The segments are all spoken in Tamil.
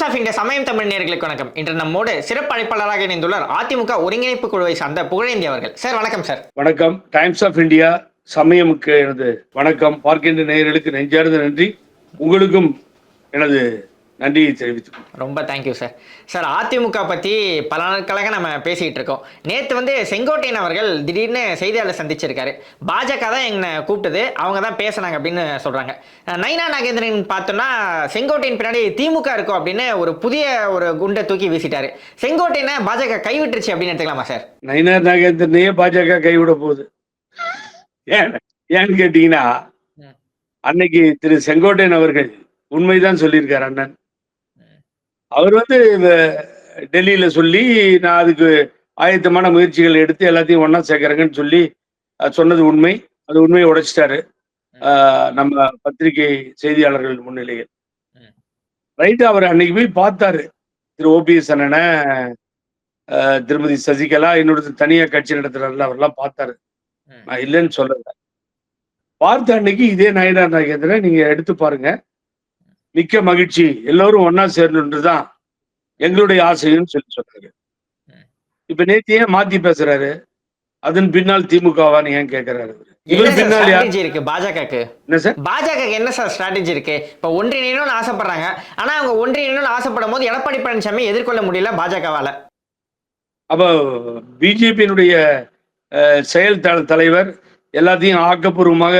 டைம்ஸ் ஆஃப் இந்தியா சமயம் தமிழ் நேர்களுக்கு வணக்கம். இன்று நம்மோடு சிறப்பு அழைப்பாளராக இணைந்துள்ளார் அதிமுக ஒருங்கிணைப்பு குழுவை சார்ந்த புகழேந்தி அவர்கள். சார் வணக்கம் சார். வணக்கம். டைம்ஸ் ஆஃப் இந்தியா சமயமுக்கு எனது வணக்கம். பார்க்கின்ற நேயர்களுக்கு நெஞ்சார்ந்த நன்றி. உங்களுக்கும் எனது நன்றியை தெரிவித்துக் கொள்கிறேன். ரொம்ப தேங்க்யூ சார் சார் அதிமுக பற்றி பல நாட்களாக நம்ம பேசிகிட்டு இருக்கோம். நேற்று வந்து செங்கோட்டையன் அவர்கள் திடீர்னு செய்தியாளர் சந்திச்சிருக்காரு. பாஜக தான் எங்களை கூப்பிட்டது. அவங்க தான் பேசுனாங்க அப்படின்னு சொல்கிறாங்க நைனா நாகேந்திரன் பார்த்தோன்னா செங்கோட்டையன் பின்னாடி திமுக இருக்கும் அப்படின்னு ஒரு புதிய ஒரு குண்டை தூக்கி வீசிட்டாரு. செங்கோட்டையனை பாஜக கைவிட்டுருச்சு அப்படின்னு எடுத்துக்கலாமா சார் நயினார் நாகேந்திரனையே பாஜக கைவிட போகுது. ஏன் ஏன்னு கேட்டீங்கன்னா. அன்னைக்கு திரு செங்கோட்டையன் அவர்கள் உண்மைதான் சொல்லியிருக்கார் அண்ணன். அவர் வந்து டெல்லியில சொல்லி நான் அதுக்கு ஆயத்தமான முயற்சிகள் எடுத்து எல்லாத்தையும் ஒண்ணா சேர்க்கறேங்கன்னு சொல்லி சொன்னது உண்மை. அது உண்மையை உடைச்சிட்டாரு. நம்ம பத்திரிகை செய்தியாளர்கள் முன்னிலையில். ரைட்டு அவர் அன்னைக்கு போய் பார்த்தாரு. திரு ஓபிஎஸ் அண்ணனை திருமதி சசிகலா இன்னொரு தனியா கட்சி நடத்துறாருல அவர்லாம் பார்த்தாரு. நான் இல்லைன்னு சொல்லல. பார்த்த அன்னைக்கு இதே நயனார் நாகேந்திரன் நீங்க எடுத்து பாருங்க. மிக்க மகிழ்ச்சி. எல்லோரும் ஒன்னா சேரணுன்றதுதான் எங்களுடைய ஆசைன்னு சொல்லி சொன்னாரு. ம். இப்ப நேத்து ஏன் மாத்தி பேசுறாரு? அதன் பின்னால் திமுகவான்னு ஏன் கேக்குறாரு இருக்கு? பாஜகக்கு. என்ன சார்? பாஜக என்ன சார் ஸ்ட்ராட்டஜி இருக்கு? இப்போ ஒன்றிணைணும்னு ஆசைப்படுறாங்க. ஆனா அவங்க ஒன்றிணைணும்னு ஆசைப்படும் போது எடப்பாடி பழனிசாமி எதிர்கொள்ள முடியல பாஜகவால. அப்ப பிஜேபியினுடைய செயல் தலைவர் எல்லாத்தையும் ஆக்கப்பூர்வமாக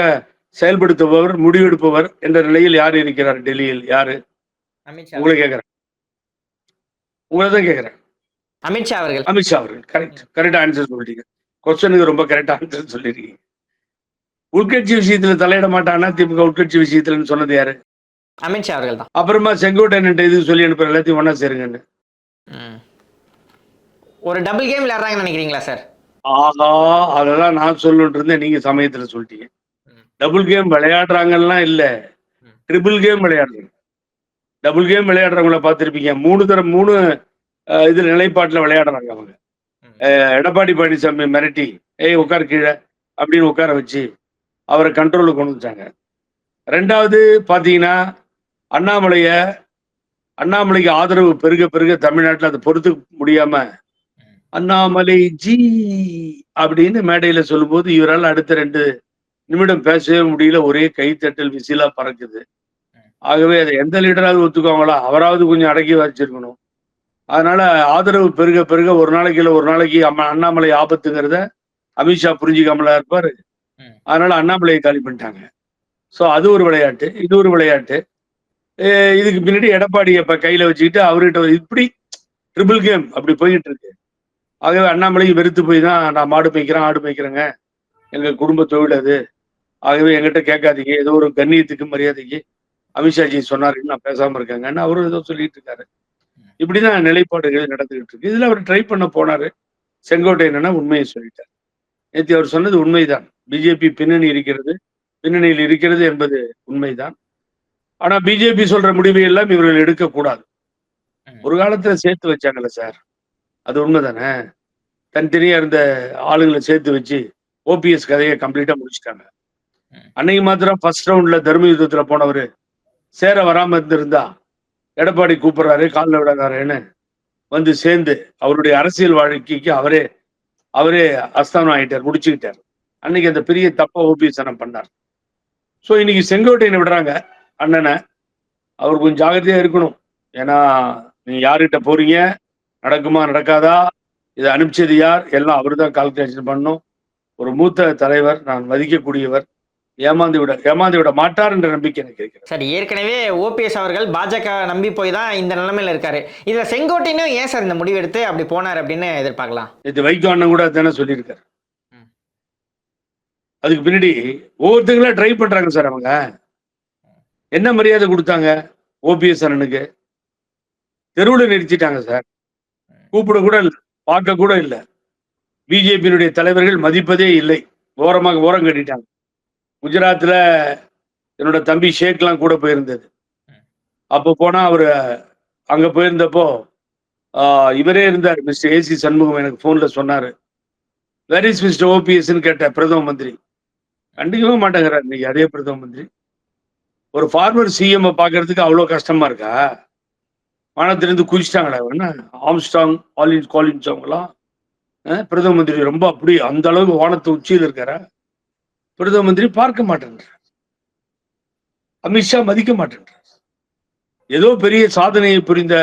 செயல்படுத்துபவர் முடிவெடுப்பவர் என்ற நிலையில் யார் இருக்கிறார்? டெல்லியில் யாரு? உங்களை கேக்குறேன் உங்களை தான் கேக்குறேன் அமித்ஷா அவர்கள். அமித்ஷா அவர்கள். கரெக்ட் கரெக்டா ஆன்சர் சொல்லிட்டீங்க. கொஸ்டனுக்கு ரொம்ப கரெக்டா ஆன்சர் சொல்லிருக்கீங்க உள்கட்சி விஷயத்துல தலையிட மாட்டானா? திமுக உள்கட்சி விஷயத்துலன்னு சொன்னது யாரு? அமித்ஷா அவர்கள் தான். அப்புறமா செங்கோட்டையன் இது சொல்லி அனுப்புற எல்லாத்தையும் ஒண்ணா சேருங்கன்னு. ஒரு டபுள் கேம் விளையாடுறாங்கன்னு நினைக்கிறீங்களா சார் ஆஹா அதெல்லாம் நான் இருந்தேன். நீங்க சமயத்துல சொல்லிட்டீங்க. டபுள் கேம் விளையாடுறாங்கலாம் இல்ல. ட்ரிபிள் கேம் விளையாடுறாங்க. டபுள் கேம் விளையாடுறவங்கள பார்த்திருப்பீங்க. மூணு தரம் மூணு இதுல நிலைப்பாட்டுல விளையாடுறாங்க அவங்க. எடப்பாடி பழனிசாமி மிரட்டி ஏய் உட்கார் கீழே அப்படின்னு உட்கார வச்சு அவரை கண்ட்ரோலுக்கு கொண்டு வந்துட்டாங்க. ரெண்டாவது பாத்தீங்கன்னா அண்ணாமலைய அண்ணாமலைக்கு ஆதரவு பெருக பெருக தமிழ்நாட்டுல அதை பொறுத்து முடியாம அண்ணாமலை ஜி அப்படின்னு மேடையில சொல்லும்போது இவரால் அடுத்த ரெண்டு நிமிடம் பேசவே முடியல ஒரே கைத்தட்டல் விசிலா பறக்குது. ஆகவே அதை எந்த லீடராவது ஒத்துக்குவாங்களா அவராவது கொஞ்சம் அடக்கி வச்சிருக்கணும். அதனால ஆதரவு பெருக பெருக ஒரு நாளைக்கு இல்ல ஒரு நாளைக்கு அம்மா அண்ணாமலை ஆபத்துங்கிறத அமித்ஷா புரிஞ்சுக்காமலா இருப்பாரு. அதனால அண்ணாமலையை காலி பண்ணிட்டாங்க. சோ அது ஒரு விளையாட்டு இது ஒரு விளையாட்டு. இதுக்கு பின்னாடி எடப்பாடியை இப்ப கையில வச்சுக்கிட்டு அவர்கிட்ட இப்படி ட்ரிபிள் கேம் அப்படி போயிட்டு இருக்கு. ஆகவே அண்ணாமலைக்கு வெறுத்து போய் தான் நான் மாடு மேய்க்கிறேன் ஆடு மேய்க்கிறேங்க. எங்க குடும்ப தொழில் அது. ஆகவே என்கிட்ட கேட்காதீங்க. ஏதோ ஒரு கண்ணியத்துக்கு மரியாதைக்கு அமித்ஷாஜி சொன்னாருன்னு நான் பேசாம இருக்கேங்கன்னு அவரும் ஏதோ சொல்லிட்டு இருக்காரு. இப்படிதான் நிலைப்பாடுகள் நடந்துகிட்டு இருக்கு. இதுல அவர் ட்ரை பண்ண போனாரு. செங்கோட்டை என்னன்னா உண்மையை சொல்லிட்டார். நேற்று அவர் சொன்னது உண்மைதான். பிஜேபி பின்னணி இருக்கிறது. பின்னணியில் இருக்கிறது என்பது உண்மைதான். ஆனா பிஜேபி சொல்ற முடிவை எல்லாம் இவர்கள் எடுக்கக்கூடாது. ஒரு காலத்துல சேர்த்து வச்சாங்கல்ல சார். அது உண்மைதானே? தனித்தனியா இருந்த ஆளுங்களை சேர்த்து வச்சு ஓபிஎஸ் கதையை கம்ப்ளீட்டா முடிச்சிட்டாங்க. அன்னைக்கு மாத்திரம் ஃபர்ஸ்ட் ரவுண்ட்ல தர்ம யுத்தத்துல போனவர். சேர வராம இருந்திருந்தா எடப்பாடி கூப்பிடுறாரு காலில் விடாதாருன்னு வந்து சேர்ந்து அவருடைய அரசியல் வாழ்க்கைக்கு அவரே அவரே அஸ்தானம் ஆகிட்டார் முடிச்சுக்கிட்டார். அன்னைக்கு அந்த பெரிய தப்ப ஓபிஎஸ் பண்ணார். ஸோ இன்னைக்கு செங்கோட்டையனை விடுறாங்க அண்ணனை. அவர் கொஞ்சம் ஜாகிரதையா இருக்கணும். ஏன்னா நீங்க யார்கிட்ட போறீங்க? நடக்குமா நடக்காதா? இதை அனுப்பிச்சது யார்? எல்லாம் அவர் தான் கால்குலேஷன் பண்ணும் ஒரு மூத்த தலைவர் நான் மதிக்கக்கூடியவர். ஏமாந்து விட ஏமாந்து விட மாட்டார் என்ற நம்பிக்கை எனக்கு இருக்கிறது. சார் ஏற்கனவே ஓபிஎஸ் அவர்கள் பாஜக நம்பி போய் தான் இந்த நிலைமையில இருக்காரு. இதுல செங்கோட்டையனும் ஏன் சார் இந்த முடிவு எடுத்து அப்படி போனார் அப்படின்னு எதிர்பார்க்கலாம்? நேற்று வைகோ அண்ணன் கூட தானே சொல்லியிருக்காரு. அதுக்கு பின்னாடி ஒவ்வொருத்தங்களா ட்ரை பண்றாங்க சார் அவங்க. என்ன மரியாதை கொடுத்தாங்க ஓபிஎஸ் அண்ணனுக்கு? தெருவில் நிறுத்திட்டாங்க சார். கூப்பிட கூட இல்லை பார்க்க கூட இல்லை. பிஜேபியினுடைய தலைவர்கள் மதிப்பதே இல்லை. ஓரமாக ஓரம் கட்டிட்டாங்க. குஜராத்தில் என்னோட தம்பி ஷேக்லாம் கூட போயிருந்தது. அப்போ போனால் அவர் அங்கே போயிருந்தப்போ இவரே இருந்தார் மிஸ்டர் ஏசி சண்முகம் எனக்கு ஃபோனில் சொன்னார். வேர் இஸ் மிஸ்டர் ஓபிஎஸ்ன்னு கேட்ட பிரதம மந்திரி. கண்டிக்கவே மாட்டேங்கிறார் இன்னைக்கு அதே பிரதம மந்திரி. ஒரு ஃபார்மர் சிஎம் பார்க்கறதுக்கு அவ்வளோ கஷ்டமாக இருக்கா? வானத்திலிருந்து குதிச்சிட்டாங்களா என்ன? ஆம்ஸ்டாங் ஆலின் காலின்ஸ் அவங்களாம் பிரதம மந்திரி ரொம்ப அப்படி அந்த அளவுக்கு வானத்தை உச்சியில் இருக்காரா? பிரதம மந்திரி பார்க்க மாட்டேன்றார். அமித்ஷா மதிக்க மாட்டேன்றார். ஏதோ பெரிய சாதனையை புரிந்த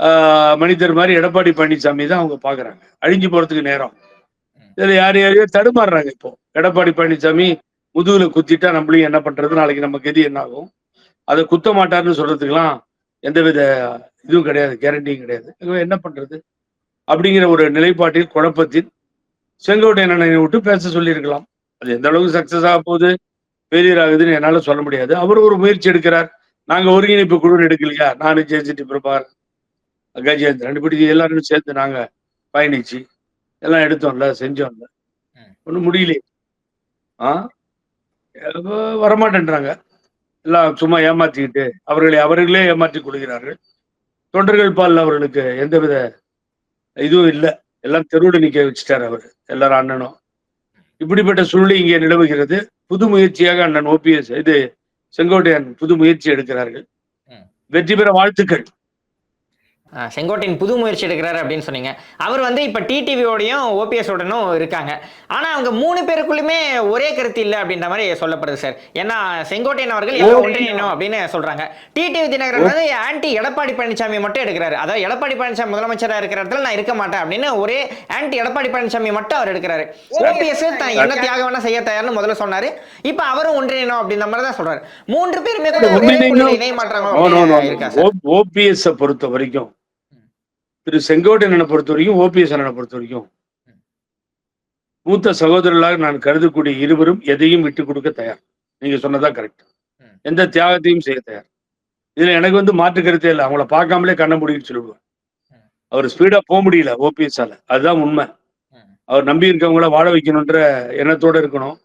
ஆஹ், மனிதர் மாதிரி எடப்பாடி பழனிசாமி தான் அவங்க பாக்குறாங்க அழிஞ்சு போறதுக்கு நேரம். இதுல யார் யாரையோ தடுமாறுறாங்க இப்போ? எடப்பாடி பழனிசாமி முதுகுல குத்திட்டா நம்மளையும் என்ன பண்றது? நாளைக்கு நம்ம கதி என்ன ஆகும்? அதை குத்த மாட்டாருன்னு சொல்றதுக்கெல்லாம் எந்தவித இதுவும் கிடையாது கேரண்டியும் கிடையாது. என்ன பண்றது? அப்படிங்கிற ஒரு நிலைப்பாட்டில் குழப்பத்தில் செங்கோட்டையனை விட்டு பேச சொல்லியிருக்கலாம். அது எந்த அளவுக்கு சக்சஸ் ஆக போகுது ஃபெயிலியர் ஆகுதுன்னு என்னால சொல்ல முடியாது. அவர் ஒரு முயற்சி எடுக்கிறார். நாங்க ஒருங்கிணைப்பு குழு எடுக்கலையா? நானு ஜெயசிட்டி பிரபார் கஜேந்திரன் இப்படி எல்லாரும் சேர்ந்து நாங்க பயணிச்சு எல்லாம் எடுத்தோம்ல செஞ்சோம்ல. ஒன்றும் முடியலையே. ஆ? வரமாட்டேன்றாங்க. எல்லாம் சும்மா ஏமாத்திக்கிட்டு அவர்களை அவர்களே ஏமாற்றிக் கொள்கிறார்கள் தொண்டர்கள் பால் அவர்களுக்கு எந்தவித இதுவும் இல்லை. எல்லாம் தெருவில் நிக்க வச்சுட்டார் அவர். எல்லாரும் அண்ணனும். இப்படிப்பட்ட சூழ்நிலை இங்கே நிலவுகிறது. புது முயற்சியாக அண்ணன் ஓபிஎஸ் இது செங்கோட்டையன் புது முயற்சி எடுக்கிறார்கள். வெற்றி பெற வாழ்த்துக்கள். செங்கோட்டையன் புது முயற்சி எடுக்கிறாரு அப்படின்னு சொன்னீங்க. அவர் வந்து இப்போ டிடிவியோடையும் ஓபிஎஸ் உடனும் இருக்காங்க. ஆனால் அவங்க மூணு பேருக்குள்ளுமே ஒரே கருத்து இல்லை அப்படின்ற மாதிரி சொல்லப்படுது சார். ஏன்னா செங்கோட்டையன் அவர்கள் எல்லாம் ஓ. ஒன்றிணைணும் அப்படின்னு சொல்றாங்க. டிடிவி தினகரன் வந்து ஆன்டி எடப்பாடி பழனிசாமி மட்டும் எடுக்கிறாரு. அதாவது எடப்பாடி பழனிசாமி முதலமைச்சராக இருக்கிற இடத்துல நான் இருக்க மாட்டேன் அப்படின்னு ஒரே ஆன்டி எடப்பாடி பழனிசாமி மட்டும் அவர் எடுக்கிறாரு. ஓபிஎஸ் தான் என்ன தியாகம் வேணா செய்ய தயார்னு முதல்ல சொன்னாரு. இப்போ அவரும் ஒன்றிணைணும் அப்படின்ற மாதிரி தான் சொல்றாரு. மூன்று பேருமே கூட இணைய மாட்டாங்க ஓபிஎஸ் பொறுத்த வரைக்கும் திரு செங்கோட்டையனை பொறுத்த வரைக்கும் ஓபிஎஸ் அண்ணனை பொறுத்த வரைக்கும். மூத்த சகோதரர்களாக நான் கருதக்கூடிய இருவரும் எதையும் விட்டு கொடுக்க தயார். நீங்க சொன்னதா கரெக்ட். எந்த தியாகத்தையும் செய்ய தயார். இதுல எனக்கு வந்து மாற்று கருத்தே இல்லை. அவங்கள பார்க்காமலே கண்ண முடின்னு சொல்லிடுவேன். அவர் ஸ்பீடா போக முடியல ஓபிஎஸ் ஆல அதுதான் உண்மை. அவர் நம்பி இருக்கவங்கள வாழ வைக்கணுன்ற எண்ணத்தோட இருக்கணும்.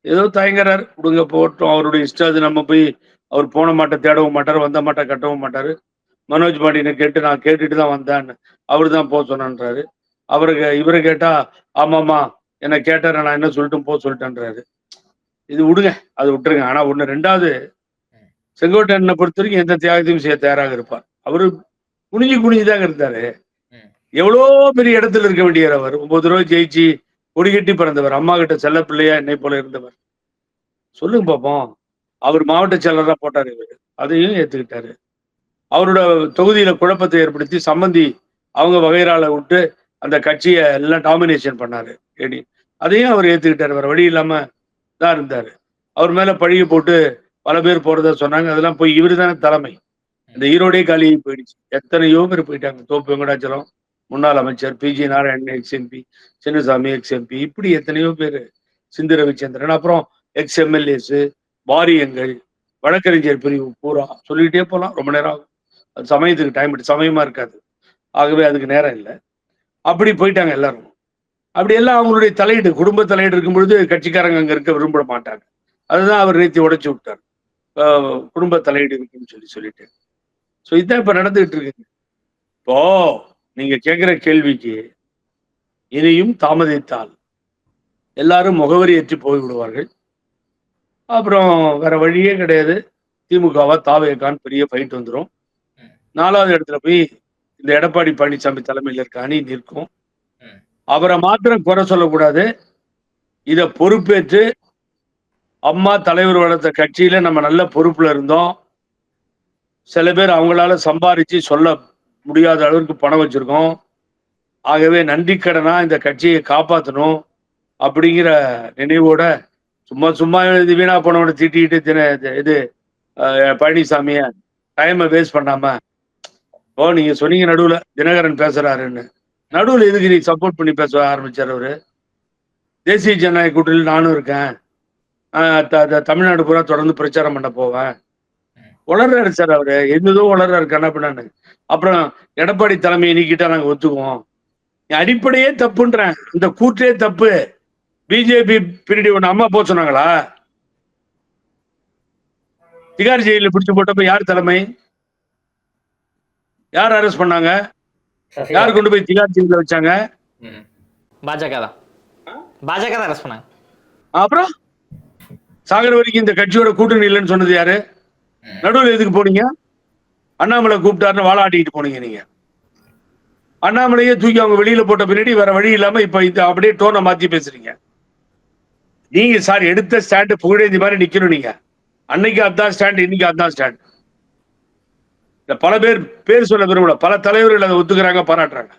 ஏதோ தயங்குறாரு. கொடுங்க போட்டோம் அவருடைய இஷ்டம் அது. நம்ம போய் அவர் போன மாட்டை தேடவும் மாட்டார் வந்த மாட்டை கட்டவும் மாட்டாரு. மனோஜ் பாண்டியனை கேட்டு நான் கேட்டுட்டு தான் வந்தேன்னு அவரு தான் போக சொன்னான்றாரு. அவருக்கு இவரை கேட்டா ஆமாமா என்ன கேட்டாரு நான் என்ன சொல்லிட்டு போக சொல்லிட்டேன்றாரு. இது விடுங்க அது விட்டுருங்க. ஆனா ஒண்ணு ரெண்டாவது செங்கோட்டையனை பொறுத்த வரைக்கும் எந்த தியாகத்தையும் செய்ய தயாராக இருப்பார். அவரு குனிஞ்சு குனிஞ்சுதாங்க இருந்தாரு. எவ்வளோ பெரிய இடத்துல இருக்க வேண்டியவர் அவர். ஒன்பது ரூபாய் ஜெயிச்சு கொடிகட்டி பிறந்தவர். அம்மா கிட்ட செல்ல பிள்ளையா என்னை போல இருந்தவர். சொல்லுங்க பாப்போம். அவர் மாவட்ட செயலராக போட்டாரு இவர். அதையும் ஏத்துக்கிட்டாரு. அவரோட தொகுதியில குழப்பத்தை ஏற்படுத்தி சம்பந்தி அவங்க வகைரால விட்டு அந்த கட்சியை எல்லாம் டாமினேஷன் பண்ணாரு. ஏடி அதையும் அவர் ஏத்துக்கிட்டாரு. வேற வழி இல்லாம தான் இருந்தாரு. அவர் மேல பழிய போட்டு பல பேர் போறதா சொன்னாங்க. அதெல்லாம் போய் இவரு தானே தலைமை. இந்த ஈரோடே காலியாகி போயிடுச்சு. எத்தனையோ பேர் போயிட்டாங்க. தோப்பு வெங்கடாச்சலம் முன்னாள் அமைச்சர் P G Narayanan ex MP Chinnasamy ex MP இப்படி எத்தனையோ பேர் சிந்து ரவிச்சந்திரன் அப்புறம் எக்ஸ் எம்எல்ஏஸ் வாரியங்கள் வழக்கறிஞர் பிரிவு பூரா சொல்லிட்டே போலாம். ரொம்ப நேரம் ஆகும். அது சமயத்துக்கு டைம் எடுத்து சமயமா இருக்காது. ஆகவே அதுக்கு நேரம் இல்லை. அப்படி போயிட்டாங்க எல்லாரும். அப்படி எல்லாம் அவங்களுடைய தலையீடு குடும்ப தலையீடு இருக்கும் பொழுது கட்சிக்காரங்க அங்க இருக்க விரும்ப மாட்டாங்க. அதுதான் அவர் நேத்தி உடைச்சு விட்டார். குடும்ப தலையீடு இருக்குன்னு சொல்லி சொல்லிட்டு. ஸோ இதுதான் இப்ப நடந்துகிட்டு இருக்குங்க. இப்போ நீங்க கேட்குற கேள்விக்கு இனியும் தாமதித்தால் எல்லாரும் முகவரி ஏற்றி போய் விடுவார்கள். அப்புறம் வேற வழியே கிடையாது. திமுகவா தாவேகான் பெரிய ஃபைட் வந்துடும் நாலாவது இடத்துல போய் இந்த எடப்பாடி பழனிசாமி தலைமையில் இருக்க அணி நிற்கும். அவரை மாத்திரம் குறை சொல்லக்கூடாது. இதை பொறுப்பேற்று அம்மா தலைவர் வளர்த்த கட்சியில நம்ம நல்ல பொறுப்புல இருந்தோம். சில பேர் அவங்களால சம்பாரிச்சு சொல்ல முடியாத அளவுக்கு பணம் வச்சிருக்கோம். ஆகவே நன்றி கடனா இந்த கட்சியை காப்பாற்றணும் அப்படிங்கிற நினைவோட சும்மா சும்மா இது வீணா போனவனை திட்டிக்கிட்டு தின இது பழனிசாமிய டைமை வேஸ்ட் பண்ணாம ஓ நீங்க சொன்னீங்க நடுவுல தினகரன் பேசுறாருன்னு. நடுவுல எதுக்கு நீ சப்போர்ட் பண்ணி பேச ஆரம்பிச்சார் அவரு? தேசிய ஜனநாயக கூட்டணியில் நானும் இருக்கேன். தமிழ்நாடு பூரா தொடர்ந்து பிரச்சாரம் பண்ண போவேன். வளர்றாரு சார் அவரு. எதுதோ வளர்றாரு கண்ணப்பண்ணு அப்புறம் எடப்பாடி தலைமையை நீக்கிட்டா நாங்க ஒத்துக்குவோம். என் அடிப்படையே தப்புன்றேன். இந்த கூற்றே தப்பு. பிஜேபி பின்னாடி ஒண்ணு அம்மா போக சொன்னாங்களா? திகார் ஜெயில பிடிச்சு போட்டப்ப யார் தலைமை? யார் அரெஸ்ட் பண்ணாங்க? யார் கொண்டு போய் திகார் ஜெயில வச்சாங்க? பாஜக தான். பாஜக தான் அரெஸ்ட் பண்ணாங்க. அப்புறம்? சாகர வரைக்கும் இந்த கட்சியோட கூட்டணி இல்லைன்னு சொன்னது யாரு? நடுவில் எதுக்கு போனீங்க? அண்ணாமலை கூப்பிட்டாருன்னு வாழாட்டிட்டு போனீங்க நீங்க. அண்ணாமலையே தூக்கி அவங்க வெளியில போட்ட பின்னாடி வேற வழி இல்லாம இப்ப இந்த அப்படியே டோனை மாத்தி பேசுறீங்க. நீங்க சார் எடுத்த ஸ்டாண்டு புகழேந்தி மாதிரி நிக்கணும் நீங்க. அன்னைக்கு அதான் ஸ்டாண்ட் இன்னைக்கு அதான் ஸ்டாண்ட் இந்த பல பேர் பேர் சொல்ல விரும்பல. பல தலைவர்கள் அதை ஒத்துக்கிறாங்க பாராட்டுறாங்க.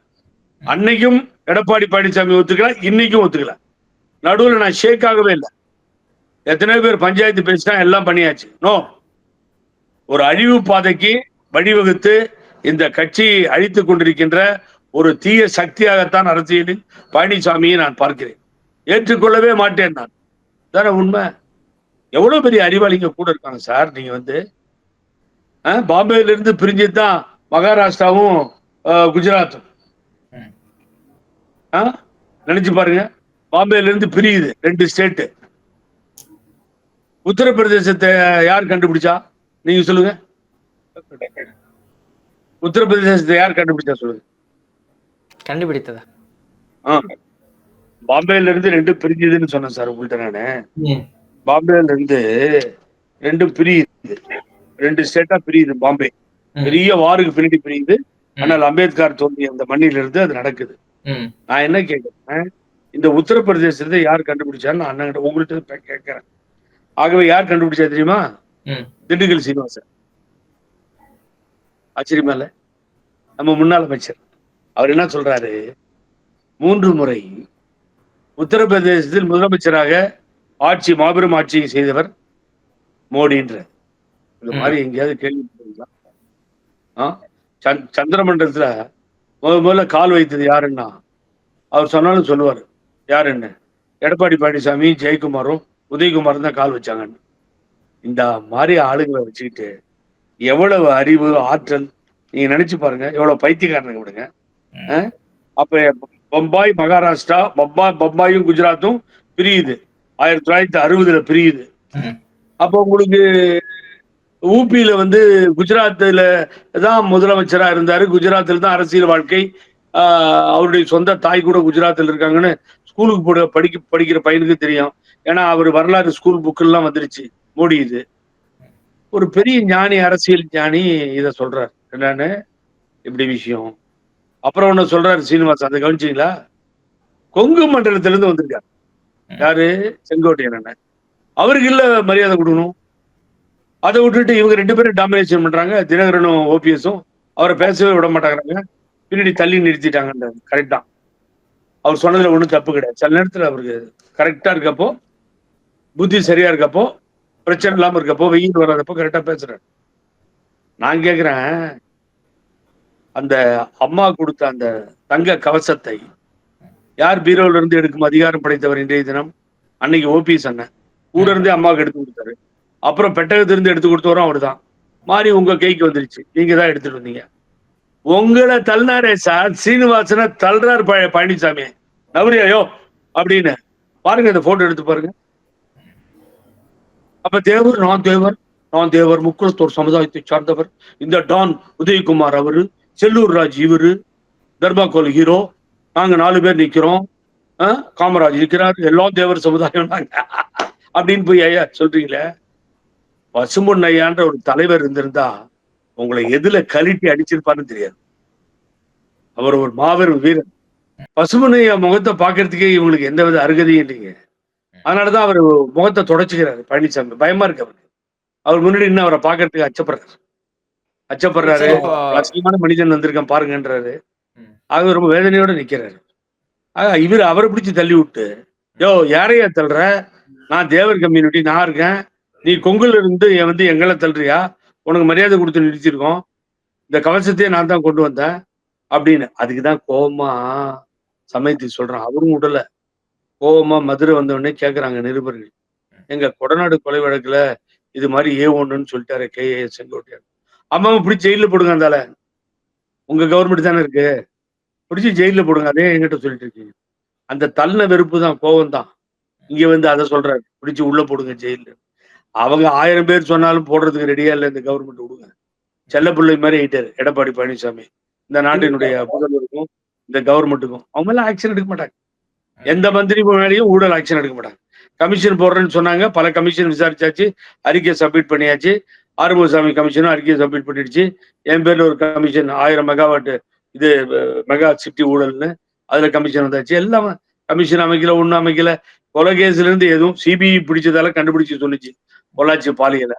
அன்னைக்கும் எடப்பாடி பழனிசாமி ஒத்துக்கல இன்னைக்கும் ஒத்துக்கல. நடுவில் நான் ஷேக் ஆகவே இல்லை. எத்தனை பேர் பஞ்சாயத்து பேசினா எல்லாம் பண்ணியாச்சு. நோ ஒரு அழிவு பாதைக்கு வழிவகுத்து இந்த கட்சியை அழித்து கொண்டிருக்கின்ற ஒரு தீய சக்தியாகத்தான் அரசியலில் பழனிசாமியை நான் பார்க்கிறேன். ஏற்றுக்கொள்ளவே மாட்டேன் நான். தானே உண்மை? எவ்வளவு பெரிய அறிவாளிங்க கூட இருக்காங்க சார் நீங்க வந்து பாம்பேல இருந்து பிரிஞ்சு தான் மகாராஷ்டிராவும் குஜராத்தும்? நினைச்சு பாருங்க. பாம்பேல இருந்து பிரியுது ரெண்டு ஸ்டேட் உத்தரப்பிரதேசத்தை யார் கண்டுபிடிச்சா? நீங்க சொல்லுங்க. உத்தரப்பிரதேசத்தை யார் கண்டுபிடிச்சா சொல்லுங்க. கண்டுபிடித்ததா? ஆ. பாம்பேல இருந்து ரெண்டு பிரிஞ்சுதுன்னு சொன்னேன் சார் உங்கள்கிட்ட நானு. பாம்பேல இருந்து ரெண்டும் பிரியுது. ரெண்டு ஸ்டேட்டா பிரியுது பாம்பே. பெரிய வாருக்கு பின்னாடி பிரியுது. ஆனால் அம்பேத்கர் தோன்றிய அந்த மண்ணில இருந்து அது நடக்குது. நான் என்ன கேட்கிறேன்? இந்த உத்தரப்பிரதேசத்தை யார் கண்டுபிடிச்சான்னு நான் அண்ணன் உங்கள்கிட்ட கேட்கிறேன். ஆகவே யார் கண்டுபிடிச்சா தெரியுமா? திண்டுக்கல் சீனிவாசன். ஆச்சரியமா இல்ல? நம்ம முன்னாள் அமைச்சர். அவர் என்ன சொல்றாரு? மூன்று முறை உத்தரப்பிரதேசத்தில் முதலமைச்சராக ஆட்சி மாபெரும் ஆட்சியை செய்தவர் மோடின்ற இந்த மாதிரி எங்கேயாவது கேள்விப்பட்டீங்களா ஆ? சந்த்- சந்திரமண்டலத்துல முதல் முதல்ல கால் வைத்தது யாருன்னா? அவர் சொன்னாலும் சொல்லுவார். யாருன்னு? எடப்பாடி பழனிசாமி ஜெயக்குமாரும் உதயகுமாரும் தான் கால் வச்சாங்கன்னு. இந்த மாதிரி ஆளுங்களை வச்சுக்கிட்டு எவ்வளவு அறிவு ஆற்றல் நீங்க நினைச்சு பாருங்க. எவ்வளவு பைத்தியக்காரனுங்க விடுங்க? அப்ப பம்பாய் மகாராஷ்டிரா பம்பாய் பம்பாயும் குஜராத்தும் பிரியுது. ஆயிரத்தி தொள்ளாயிரத்தி அறுபதுல பிரியுது. அப்ப உங்களுக்கு ஊபியில வந்து குஜராத்ல தான் முதலமைச்சரா இருந்தாரு. குஜராத்தில் தான் அரசியல் வாழ்க்கை. ஆஹ் அவருடைய சொந்த தாய் கூட குஜராத்தில் இருக்காங்கன்னு ஸ்கூலுக்கு போட படிக்க படிக்கிற பையனுக்கு தெரியும். ஏன்னா அவர் வரலாறு ஸ்கூல் புக்கெல்லாம் வந்துருச்சு. மோடி இது. ஒரு பெரிய ஞானி அரசியல் ஞானி இத சொல்றார். என்னன்னு? இப்படி விஷயம். அப்புறம் ஒண்ணு சொல்றாரு சீனிவாசன். அதை கவனிச்சீங்களா? கொங்கு மண்டலத்துல இருந்து வந்திருக்காரு யாரு? செங்கோட்டையன் அவருக்கு இல்ல மரியாதை கொடுக்கணும். அதை விட்டுட்டு இவங்க ரெண்டு பேரும் டாமினேஷன் பண்றாங்க. தினகரனும் ஓபிஎஸும். அவரை பேசவே விட மாட்டேங்கிறாங்க. பின்னாடி தள்ளி நிறுத்திட்டாங்க கரெக்டா அவர் சொன்னதுல ஒன்றும் தப்பு கிடையாது. சில நேரத்தில் அவருக்கு கரெக்டா இருக்கப்போ புத்தி சரியா இருக்கப்போ பிரச்சனை இல்லாம இருக்கப்போ வெயில் வராதப்போ கரெக்டா பேசுறாரு. நான் கேக்குறேன் அந்த அம்மா கொடுத்த அந்த தங்க கவசத்தை யார் பீரோல இருந்து எடுக்கும் அதிகாரம் படைத்தவர் இன்றைய தினம்? அன்னைக்கு ஓபிஎஸ் அண்ணன். கூட இருந்தே அம்மாவுக்கு எடுத்து கொடுத்தாரு. அப்புறம் பெட்டகத்திலிருந்து எடுத்து கொடுத்தவரும் அவர்தான். மாறி உங்க கைக்கு வந்துருச்சு. நீங்க தான் எடுத்துட்டு வந்தீங்க. உங்களை தள்ளினாரே சார். சீனிவாசனை தள்ளுறாரு பழ- பழனிசாமி. நவரியாயோ அப்படின்னு. பாருங்க இந்த போட்டோ எடுத்து பாருங்க. அப்ப தேவர் நான் தேவர் நான் தேவர் முக்குளத்தோர் சமுதாயத்தை சார்ந்தவர். இந்த டான் உதயகுமார் அவரு செல்லூர் ராஜ் இவரு தர்மாகோல் ஹீரோ. நாங்க நாலு பேர் நிக்கிறோம். ஆ, காமராஜ் இருக்கிறார். எல்லாம் தேவர் சமுதாயம் நாங்க அப்படின்னு போய் ஐயா சொல்றீங்களே? பசும்பொன் ஐயான்ற ஒரு தலைவர் இருந்திருந்தா உங்களை எதுல கழட்டி அடிச்சிருப்பாருன்னு தெரியாது. அவர் ஒரு மாபெரும் வீரர். பசும்பொன் ஐயா முகத்தை பாக்குறதுக்கே இவங்களுக்கு எந்த வித அருகதையும் இல்லைங்க. அதனாலதான் அவர் முகத்தை தொடச்சுக்கிறாரு பழனிசாமி. பயமா இருக்கு அவருக்கு. அவர் முன்னாடி இன்னும் அவரை பாக்குறதுக்கு அச்சப்படுறாரு. அச்சப்படுறாரு. அசிங்கமான மனிதன் வந்திருக்கான் பாருங்கன்றாரு. ஆக ரொம்ப வேதனையோட நிக்கிறாரு. ஆக இவர் அவரை பிடிச்சு தள்ளி விட்டு யோ யாரையா தள்ளுற? நான் தேவர் கம்யூனிட்டி நான் இருக்கேன். நீ கொங்குல இருந்து என் வந்து எங்களை தள்ளுறியா? உனக்கு மரியாதை கொடுத்து நிறுத்திருக்கோம் இந்த கவசத்தையே நான் தான் கொண்டு வந்தேன் அப்படின்னு. அதுக்குதான் கோபமா சமயத்தை சொல்றான். அவரும் உடல. கோபமா மதுரை வந்தவொடனே கேட்குறாங்க நிருபர்கள். எங்க கொடநாடு கொலை வழக்குல இது மாதிரி ஏ ஒன்றுன்னு சொல்லிட்டாரு கே ஏ செங்கோட்டையன். அம்மா பிடிச்சி ஜெயில போடுங்க அந்தால உங்க கவர்மெண்ட் தானே இருக்கு. பிடிச்சி ஜெயில போடுங்க அதே என்கிட்ட சொல்லிட்டு இருக்கீங்க. அந்த தள்ளின வெறுப்பு தான் கோபம் தான் இங்க வந்து அதை சொல்றாரு. பிடிச்சி உள்ள போடுங்க ஜெயிலில். அவங்க ஆயிரம் பேர் சொன்னாலும் போடுறதுக்கு ரெடியா இல்லை இந்த கவர்மெண்ட் விடுங்க. செல்லப்பிள்ளை மாதிரி ஆயிட்டாரு எடப்பாடி பழனிசாமி. இந்த நாட்டினுடைய முதல்வருக்கும் இந்த கவர்மெண்ட்டுக்கும் அவங்க எல்லாம் ஆக்ஷன் எடுக்க மாட்டாங்க. எந்த மந்திரி மேலேயும் ஊழல் ஆக்ஷன் எடுக்க மாட்டாங்க. கமிஷன் போடுறேன்னு சொன்னாங்க பல கமிஷன் விசாரிச்சாச்சு அறிக்கை சப்மிட் பண்ணியாச்சு. ஆறுமுகசாமி கமிஷனும் அறிக்கையை சப்மிட் பண்ணிடுச்சு. என் பேர்ல ஒரு கமிஷன் ஆயிரம் மெகாவாட் இது மெகா சிட்டி ஊழல்னு அதுல கமிஷன் வந்தாச்சு. எல்லாம் கமிஷன் அமைக்கல ஒண்ணும் அமைக்கல. கொலை கேஸ்ல இருந்து எதுவும் சிபிஐ பிடிச்சதால கண்டுபிடிச்சு சொல்லுச்சு. பொள்ளாச்சி பாலியல.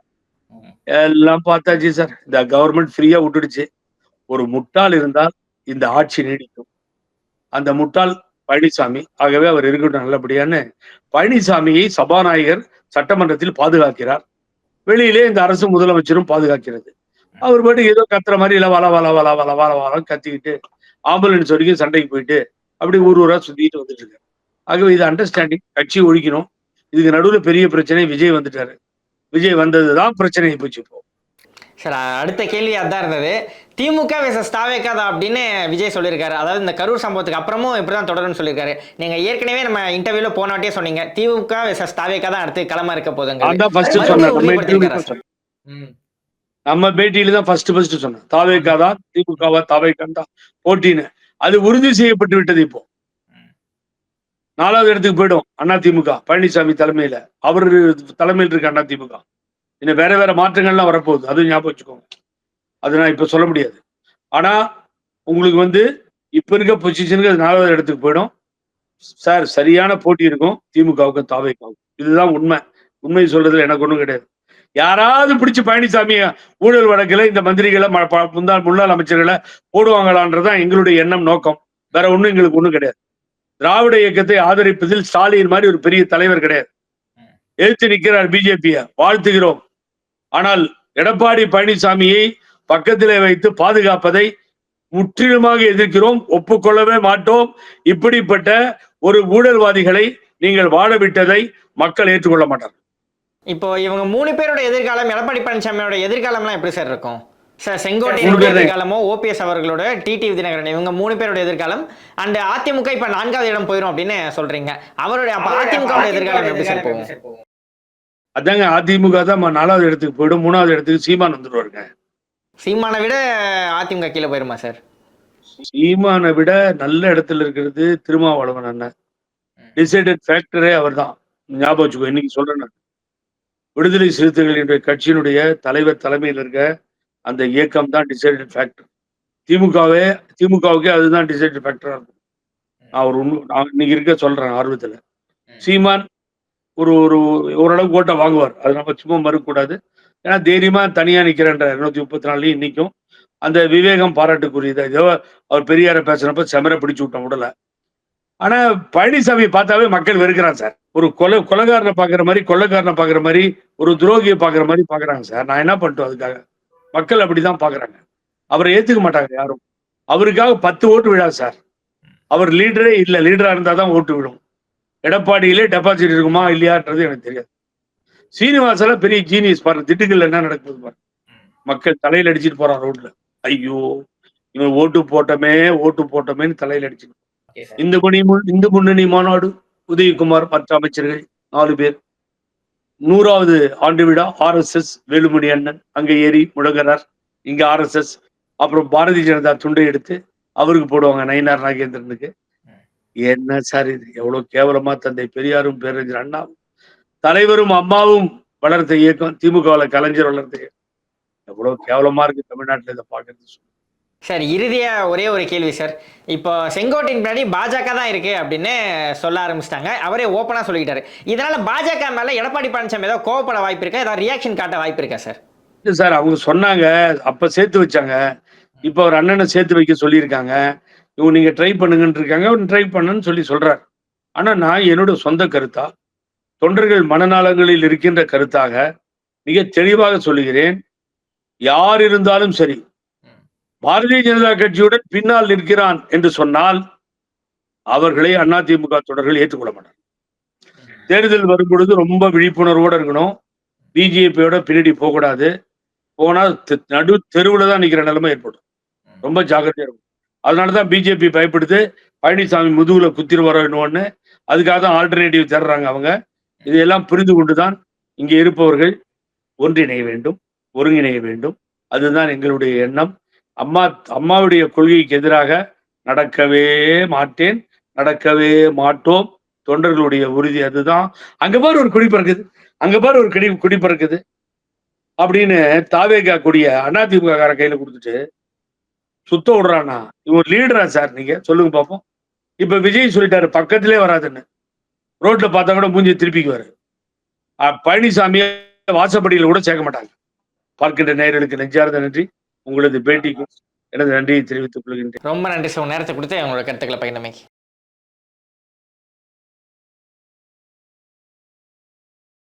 எல்லாம் பார்த்தாச்சு சார். இந்த கவர்மெண்ட் ஃப்ரீயா விட்டுடுச்சு. ஒரு முட்டாள் இருந்தால் இந்த ஆட்சி நீடிக்கும். அந்த முட்டாள் பழனிசாமி ஆகவே அவர் இருக்கட்டும் நல்லபடியான்னு பழனிசாமியை சபாநாயகர் சட்டமன்றத்தில் பாதுகாக்கிறார். வெளியிலே இந்த அரசு முதலமைச்சரும் பாதுகாக்கிறது. அவர் பாட்டுக்கு ஏதோ கத்துற மாதிரி இல்ல வள வள வள வள வள வள கத்திக்கிட்டு ஆம்புலன்ஸ் வரைக்கும் சண்டைக்கு போயிட்டு அப்படி ஊர் ஊரா சுத்திட்டு வந்துட்டு இருக்காரு. ஆகவே இது அண்டர்ஸ்டாண்டிங் கட்சி ஒழிக்கணும். இதுக்கு நடுவுல பெரிய பிரச்சனை விஜய் வந்துட்டாரு. விஜய் வந்ததுதான் பிரச்சனை போச்சு இப்போ. சார் அடுத்த கேள்வி அதான் இருந்தது. திமுக விசஸ் தாவேக்காதா அப்படின்னு விஜய் சொல்லியிருக்காரு. அதாவது இந்த கரூர் சம்பவத்துக்கு அப்புறமும் இப்படிதான் தொடரும்னு சொல்லியிருக்காரு. நீங்க ஏற்கனவே நம்ம இன்டர்வியூல போனாட்டே சொன்னீங்க. திமுக விசஸ் தாவேக்கா தான் அடுத்து களமா இருக்க போதுங்க தான் நம்ம பேட்டியில தான் ஃபர்ஸ்ட் ஃபர்ஸ்ட் சொன்னேன். தாவேக்கா தான் திமுகவா தாவேக்கா தான். போட்டின்னு. அது உறுதி செய்யப்பட்டு விட்டது இப்போ. நாலாவது இடத்துக்கு போயிடும் அண்ணா திமுக பழனிசாமி தலைமையில. அவர் தலைமையில் இருக்க அண்ணா திமுக. இன்னும் வேற வேற மாற்றங்கள்லாம் வரப்போகுது. அதுவும் ஞாபகம் வச்சுக்கோங்க. அது நான் இப்ப சொல்ல முடியாது. ஆனா உங்களுக்கு வந்து இப்ப இருக்க பொசிஷனுக்கு அது நாலாவது இடத்துக்கு போயிடும். சார் சரியான போட்டி இருக்கும் திமுகவுக்கும் தாவைக்காவுக்கும். இதுதான் உண்மை. உண்மை சொல்றதுல எனக்கு ஒண்ணும் கிடையாது. யாராவது பிடிச்சு பழனிசாமி ஊழல் வழக்குல இந்த மந்திரிகளை ம- முன்னாள் முன்னாள் அமைச்சர்களை போடுவாங்களான்றதுதான் எங்களுடைய எண்ணம் நோக்கம். வேற ஒண்ணும் எங்களுக்கு ஒண்ணும் கிடையாது. திராவிட இயக்கத்தை ஆதரிப்பதில் ஸ்டாலின் மாதிரி ஒரு பெரிய தலைவர் கிடையாது. எழுத்து நிற்கிறார் பிஜேபியை வாழ்த்துகிறோம். ஆனால் எடப்பாடி பழனிசாமியை பக்கத்திலே வைத்து பாதுகாப்பதை முற்றிலுமாக எதிர்க்கிறோம் ஒப்புக்கொள்ளவே மாட்டோம். இப்படிப்பட்ட ஒரு ஊழல்வாதிகளை நீங்கள் வாழ விட்டதை மக்கள் ஏற்றுக்கொள்ள மாட்டார் இப்போ இவங்க மூணு பேரோட எதிர்காலம் எடப்பாடி பழனிசாமியோட எதிர்காலம்லாம் எப்படி சார் இருக்கும்? சார் மூணு செங்கோட்டையனோட பேர் தான். எதிர்காலமோ ஓபிஎஸ் அவர்களோட டிடி விதிநகரன் இவங்க மூணு பேரோட எதிர்காலம். அண்ட் அதிமுக இப்ப நான்காவது இடம் போயிரும் அப்படின்னு சொல்றீங்க. அவருடைய அப்ப அதிமுக எதிர்காலம் எப்படி சார் போகும்? அதாங்க அதிமுக தான் ம- நாலாவது இடத்துக்கு போயிடும் மூணாவது இடத்துக்கு சீமான் வந்துடுவாருங்க சீமானை விட அதிமுக கீழே போயிருமா சார்? சீமானை விட நல்ல இடத்துல இருக்கிறது திருமாவளவன் அண்ணன். டிசைடட் ஃபேக்டரே அவர்தான். ஞாபகம் வச்சுக்கோ இன்னைக்கு சொல்றேன். விடுதலை சிறுத்தைகளினுடைய கட்சியினுடைய தலைவர் தலைமையில் இருக்க அந்த இயக்கம் தான் டிசைடட் ஃபேக்டர் திமுகவே திமுகவுக்கே அதுதான் டிசைடட் ஃபேக்டரா இருக்கும். நான் ஒரு நான் இன்னைக்கு இருக்க சொல்றேன் ஆர்வத்துல. சீமான் ஒரு ஒரு ஓரளவுக்கு ஓட்டை வாங்குவார். அது நம்ம சும்மா மறுக்கக்கூடாது. ஏன்னா தைரியமா தனியா நிக்கிறேன்ற இருநூத்தி முப்பத்தி நாலுலயும் இன்னைக்கும் அந்த விவேகம் பாராட்டுக்குரியது. ஏதோ அவர் பெரியார பேசுறப்ப செமர பிடிச்சு விட்டோம் உடல. ஆனா பழனிசாமி பார்த்தாவே மக்கள் வெறுக்கிறான் சார். ஒரு கொலை கொலைகாரனை பாக்குற மாதிரி கொள்ளைக்காரனை பாக்குற மாதிரி ஒரு துரோகியை பாக்குற மாதிரி பாக்குறாங்க சார். நான் என்ன பண்ணிட்டோம் அதுக்காக? மக்கள் அப்படிதான் பாக்குறாங்க. அவரை ஏத்துக்க மாட்டாங்க யாரும். அவருக்காக பத்து ஓட்டு விழா சார். அவர் லீடரே இல்ல. லீடரா இருந்தாதான் ஓட்டு விடும் எடப்பாடியிலே டெபாசிட் இருக்குமா இல்லையான்றது எனக்கு தெரியாது. சீனிவாசல பெரிய ஜீனியஸ் பாருங்க. திட்டுக்கல்ல என்ன நடக்குது பாருங்க. மக்கள் தலையில அடிச்சிட்டு போறான் ரோட்ல ஐயோ இவன் ஓட்டு போட்டோமே ஓட்டு போட்டோமேன்னு தலையில அடிச்சுட்டு இந்து மணி இந்து முன்னணி மாநாடு உதயகுமார் மற்ற அமைச்சர்கள் நாலு பேர். நூறாவது ஆண்டு விழா ஆர்எஸ்எஸ் வேலுமணி அண்ணன் அங்க ஏறி முழங்குறார் இங்க ஆர்எஸ்எஸ் அப்புறம் பாரதிய ஜனதா துண்டை எடுத்து அவருக்கு போடுவாங்க நயினார் நாகேந்திரனுக்கு. என்ன சார் இது? எவ்வளவு கேவலமா தந்தை பெரியாரும் பேரறிஞர் அண்ணாவும் தலைவரும் அம்மாவும் வளர்த்த இயக்கம் திமுகவில் கலைஞர் வளர்த்த இயக்கம். எவ்வளவு கேவலமா இருக்கு தமிழ்நாட்டுல இதை பாக்குறது சார் இறுதியாக ஒரே ஒரு கேள்வி சார். இப்போ செங்கோட்டையின் பின்னாடி பாஜக தான் இருக்கு அப்படின்னு சொல்ல ஆரம்பிச்சிட்டாங்க. அவரே ஓப்பனாக சொல்லிக்கிட்டாரு. இதனால பாஜக மேல எடப்பாடி பழனிசாமி ஏதாவது கோவப்பட வாய்ப்பு இருக்கா? ஏதாவது ரியாக்ஷன் காட்ட வாய்ப்பு இருக்கா சார்? சார் அவங்க சொன்னாங்க. அப்ப சேர்த்து வச்சாங்க. இப்போ அவர் அண்ணனை சேர்த்து வைக்க சொல்லியிருக்காங்க. இவங்க நீங்க ட்ரை பண்ணுங்கன்னு இருக்காங்க. ட்ரை பண்ணுன்னு சொல்லி சொல்றாரு. ஆனா நான் என்னோட சொந்த கருத்தா தொண்டர்கள் மனநலங்களில் இருக்கின்ற கருத்தாக மிக தெளிவாக சொல்லுகிறேன். யார் இருந்தாலும் சரி பாரதிய ஜனதா கட்சியுடன் பின்னால் நிற்கிறான் என்று சொன்னால் அவர்களை அதிமுக தொடர்கள் ஏற்றுக்கொள்ள மாட்டார் தேர்தல் வரும் பொழுது ரொம்ப விழிப்புணர்வோட இருக்கணும். பிஜேபியோட பின்னாடி போகக்கூடாது. போனா நடு தெருவில் தான் நிற்கிற நிலைமை ஏற்படும். ரொம்ப ஜாக்கிரதையா இருக்கும் அதனாலதான் பிஜேபி பயப்படுது. பழனிசாமி முதுகுல குத்திரு ஒண்ணு அதுக்காக தான் ஆல்டர்னேட்டிவ் தர்றாங்க அவங்க. இதையெல்லாம் புரிந்து கொண்டுதான் இங்கே இருப்பவர்கள் ஒன்றிணைய வேண்டும் ஒருங்கிணைய வேண்டும். அதுதான் எங்களுடைய எண்ணம். அம்மா அம்மாவுடைய கொள்கைக்கு எதிராக நடக்கவே மாட்டேன் நடக்கவே மாட்டோம். தொண்டர்களுடைய உறுதி அதுதான். அங்க பாரு ஒரு குடி பறக்குது. அங்க பாரு ஒரு குடி குடி அப்படின்னு தாவேகா கொடிய அதிமுக கார கையில கொடுத்துட்டு சுத்த விடுறானா. இவன் லீடரா சார் நீங்க? சொல்லுங்க பாப்போம். இப்ப விஜய் சொல்லிட்டாரு பக்கத்திலே வராதுன்னு. ரோட்ல பார்த்தா கூட மூஞ்சி திருப்பிக்குவாரு. பழனிசாமியை வாசப்படியில் கூட சேர்க்க மாட்டாங்க. பார்க்கின்ற நேயர்களுக்கு நெஞ்சார்ந்த நன்றி. உங்களது பேட்டிக்கும் எனது நன்றியை தெரிவித்துக் கொள்கின்றேன். ரொம்ப நன்றி சார். நேரத்தை கொடுத்து உங்களோட கருத்துக்களை பகிர்ந்தமைக்கு.